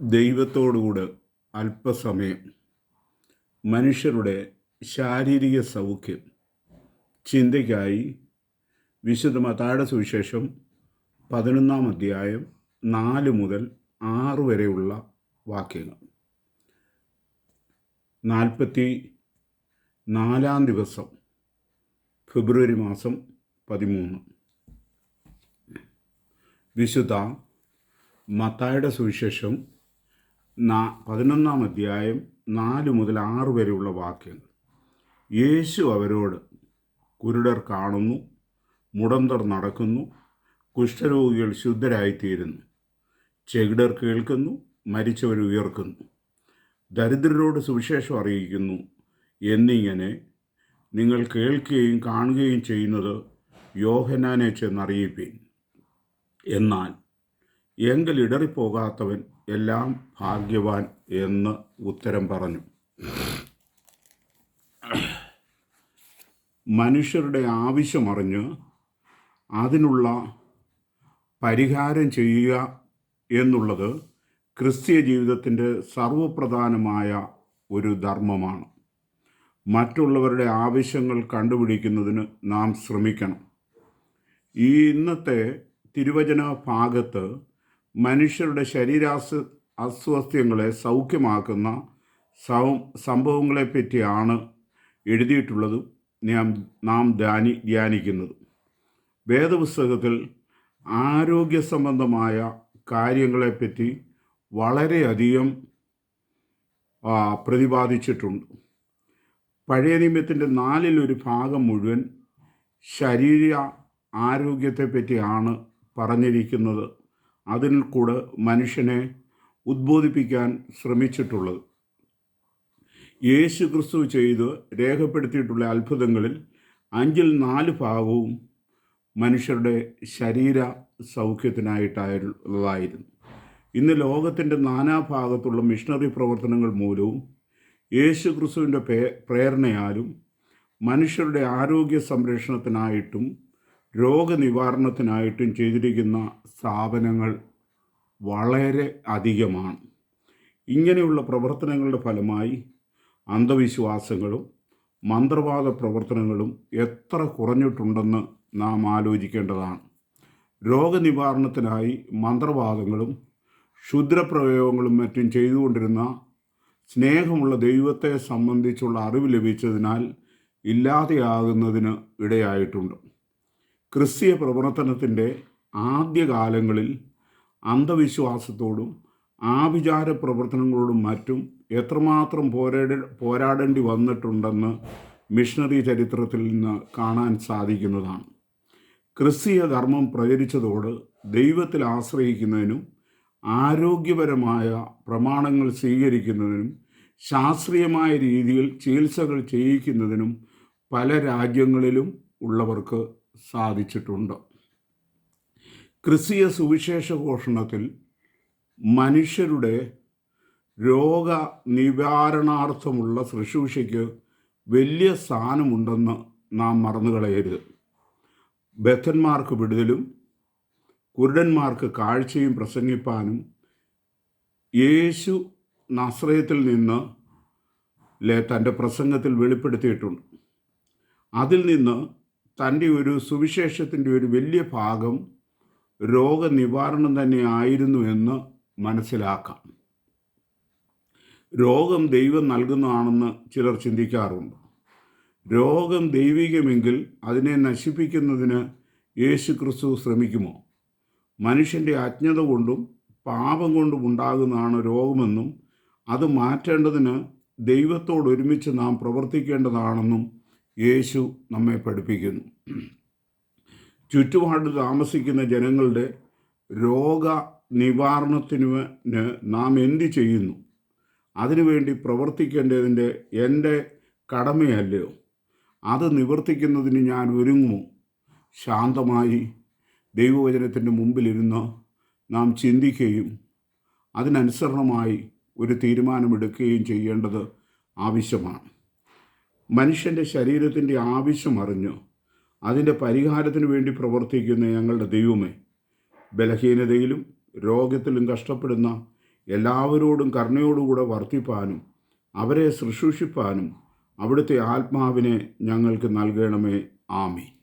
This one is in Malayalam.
ദൈവത്തോടുകൂടെ അല്പസമയം മനുഷ്യരുടെ ശാരീരിക സൗഖ്യം ചിന്തയ്ക്കായി വിശുദ്ധ മതായുടെ സുവിശേഷം പതിനൊന്നാം അധ്യായം നാല് മുതൽ ആറ് വരെയുള്ള വാക്യങ്ങൾ. നാൽപ്പത്തി നാലാം ദിവസം ഫെബ്രുവരി മാസം പതിമൂന്ന്. വിശുദ്ധ മത്തായുടെ സുവിശേഷം നാ പതിനൊന്നാം അധ്യായം നാല് മുതൽ ആറ് വരെയുള്ള വാക്യങ്ങൾ. യേശു അവരോട് കുരുടർ കാണുന്നു മുടന്തർ നടക്കുന്നു കുഷ്ഠരോഗികൾ ശുദ്ധരായിത്തീരുന്നു ചെകിടർ കേൾക്കുന്നു മരിച്ചവർ ഉയർക്കുന്നു. ദരിദ്രരോട് സുവിശേഷം അറിയിക്കുന്നു എന്നിങ്ങനെ നിങ്ങൾ കേൾക്കുകയും കാണുകയും ചെയ്യുന്നത് യോഹനാനെ ചെന്നറിയിപ്പീൻ എന്നാൽ എങ്കിൽ ഇടറിപ്പോകാത്തവൻ എല്ലാം ഭാഗ്യവാൻ എന്ന് ഉത്തരം പറഞ്ഞു. മനുഷ്യരുടെ ആവശ്യമറിഞ്ഞ് അതിനുള്ള പരിഹാരം ചെയ്യുക എന്നുള്ളത് ക്രിസ്തീയ ജീവിതത്തിന്റെ സർവപ്രധാനമായ ഒരു ധർമ്മമാണ്. മറ്റുള്ളവരുടെ ആവശ്യങ്ങൾ കണ്ടുപിടിക്കുന്നതിന് നാം ശ്രമിക്കണം. ഈ ഇന്നത്തെ തിരുവചന ഭാഗത്ത് മനുഷ്യരുടെ ശരീരാസ് അസ്വാസ്ഥ്യങ്ങളെ സൗഖ്യമാക്കുന്ന സൗ സംഭവങ്ങളെപ്പറ്റിയാണ് എഴുതിയിട്ടുള്ളതും നാം നാം ധ്യാനി ധ്യാനിക്കുന്നത്. വേദപുസ്തകത്തിൽ ആരോഗ്യ സംബന്ധമായ കാര്യങ്ങളെപ്പറ്റി വളരെയധികം പ്രതിപാദിച്ചിട്ടുണ്ട്. പഴയ നിയമത്തിന്റെ നാലിലൊരു ഭാഗം മുഴുവൻ ശരീര ആരോഗ്യത്തെപ്പറ്റിയാണ് പറഞ്ഞിരിക്കുന്നത്. അതിൽ കൂടെ മനുഷ്യനെ ഉദ്ബോധിപ്പിക്കാൻ ശ്രമിച്ചിട്ടുള്ളത്. യേശു ക്രിസ്തു ചെയ്ത് രേഖപ്പെടുത്തിയിട്ടുള്ള അത്ഭുതങ്ങളിൽ അഞ്ചിൽ നാല് ഭാഗവും മനുഷ്യരുടെ ശരീര സൗഖ്യത്തിനായിട്ടായുള്ളതായിരുന്നു. ഇന്ന് ലോകത്തിന്റെ നാനാഭാഗത്തുള്ള മിഷണറി പ്രവർത്തനങ്ങൾ മൂലവും യേശു ക്രിസ്തുവിന്റെ പ്രേരണയാലും മനുഷ്യരുടെ ആരോഗ്യ സംരക്ഷണത്തിനായിട്ടും രോഗനിവാരണത്തിനായിട്ടും ചെയ്തിരിക്കുന്ന സ്ഥാപനങ്ങൾ വളരെ അധികമാണ്. ഇങ്ങനെയുള്ള പ്രവർത്തനങ്ങളുടെ ഫലമായി അന്ധവിശ്വാസങ്ങളും മന്ത്രവാദ പ്രവർത്തനങ്ങളും എത്ര കുറഞ്ഞിട്ടുണ്ടെന്ന് നാം ആലോചിക്കേണ്ടതാണ്. രോഗനിവാരണത്തിനായി മന്ത്രവാദങ്ങളും ക്ഷുദ്രപ്രയോഗങ്ങളും മറ്റും ചെയ്തുകൊണ്ടിരുന്ന സ്നേഹമുള്ള ദൈവത്തെ സംബന്ധിച്ചുള്ള അറിവ് ലഭിച്ചതിനാൽ ഇല്ലാതെയാകുന്നതിന് ഇടയായിട്ടുണ്ട്. ക്രിസ്തീയ പ്രവർത്തനത്തിന്റെ ആദ്യകാലങ്ങളിൽ അന്ധവിശ്വാസത്തോടും ആഭിചാര പ്രവർത്തനങ്ങളോടും മറ്റും എത്രമാത്രം പോരാട പോരാടേണ്ടി വന്നിട്ടുണ്ടെന്ന് മിഷണറി ചരിത്രത്തിൽ നിന്ന് കാണാൻ സാധിക്കുന്നതാണ്. ക്രിസ്തീയ ധർമ്മം പ്രചരിച്ചതോട് ദൈവത്തിൽ ആശ്രയിക്കുന്നതിനും ആരോഗ്യപരമായ പ്രമാണങ്ങൾ സ്വീകരിക്കുന്നതിനും ശാസ്ത്രീയമായ രീതിയിൽ ചികിത്സകൾ ചെയ്യിക്കുന്നതിനും പല രാജ്യങ്ങളിലും ഉള്ളവർക്ക് സാധിച്ചിട്ടുണ്ട്. ക്രിസ്തീയ സുവിശേഷ ഘോഷണത്തിൽ മനുഷ്യരുടെ രോഗ നിവാരണാർത്ഥമുള്ള ശുശ്രൂഷയ്ക്ക് വലിയ സ്ഥാനമുണ്ടെന്ന് നാം മറന്നുകളയരുത് ബദ്ധന്മാർക്ക് വിടുതലും കുരുടന്മാർക്ക് കാഴ്ചയും പ്രസംഗിപ്പാനും യേശു നസ്രയത്തിൽ നിന്ന് തന്റെ പ്രസംഗത്തിൽ വെളിപ്പെടുത്തിയിട്ടുണ്ട്. അതിൽ നിന്ന് തന്റെ ഒരു സുവിശേഷത്തിന്റെ ഒരു വലിയ ഭാഗം രോഗനിവാരണം തന്നെ ആയിരുന്നു എന്ന് മനസ്സിലാക്കാം. രോഗം ദൈവം നൽകുന്നതാണെന്ന് ചിലർ ചിന്തിക്കാറുണ്ട്. രോഗം ദൈവികമെങ്കിൽ അതിനെ നശിപ്പിക്കുന്നതിന് യേശു ക്രിസ്തു ശ്രമിക്കുമോ? മനുഷ്യന്റെ അജ്ഞത കൊണ്ടും പാപം കൊണ്ടും ഉണ്ടാകുന്നതാണ് രോഗമെന്നും അത് മാറ്റേണ്ടതിന് ദൈവത്തോടൊരുമിച്ച് നാം പ്രവർത്തിക്കേണ്ടതാണെന്നും യേശു നമ്മെ പഠിപ്പിക്കുന്നു. ചുറ്റുപാട് താമസിക്കുന്ന ജനങ്ങളുടെ രോഗ നിവാരണത്തിന് നാം എന്ത് ചെയ്യുന്നു? അതിനുവേണ്ടി പ്രവർത്തിക്കേണ്ടതിന്റെ എന്റെ കടമയല്ലയോ? അത് നിവർത്തിക്കുന്നതിന് ഞാൻ ഒരുങ്ങുമോ? ശാന്തമായി ദൈവവചനത്തിന്റെ മുമ്പിലിരുന്ന് നാം ചിന്തിക്കുകയും അതിനനുസരണമായി ഒരു തീരുമാനമെടുക്കുകയും ചെയ്യേണ്ടത് ആവശ്യമാണ്. മനുഷ്യന്റെ ശരീരത്തിന്റെ ആവശ്യം അറിഞ്ഞു. അതിന്റെ പരിഹാരത്തിന് വേണ്ടി പ്രവർത്തിക്കുന്ന ഞങ്ങളുടെ ദൈവമേ ബലഹീനതയിലും രോഗത്തിലും കഷ്ടപ്പെടുന്ന എല്ലാവരോടും കരുണയോടുകൂടെ വർത്തിപ്പാനും അവരെ ശുശ്രൂഷിപ്പാനും അവിടുത്തെ ആത്മാവിനെ ഞങ്ങൾക്ക് നൽകണമേ. ആമീൻ.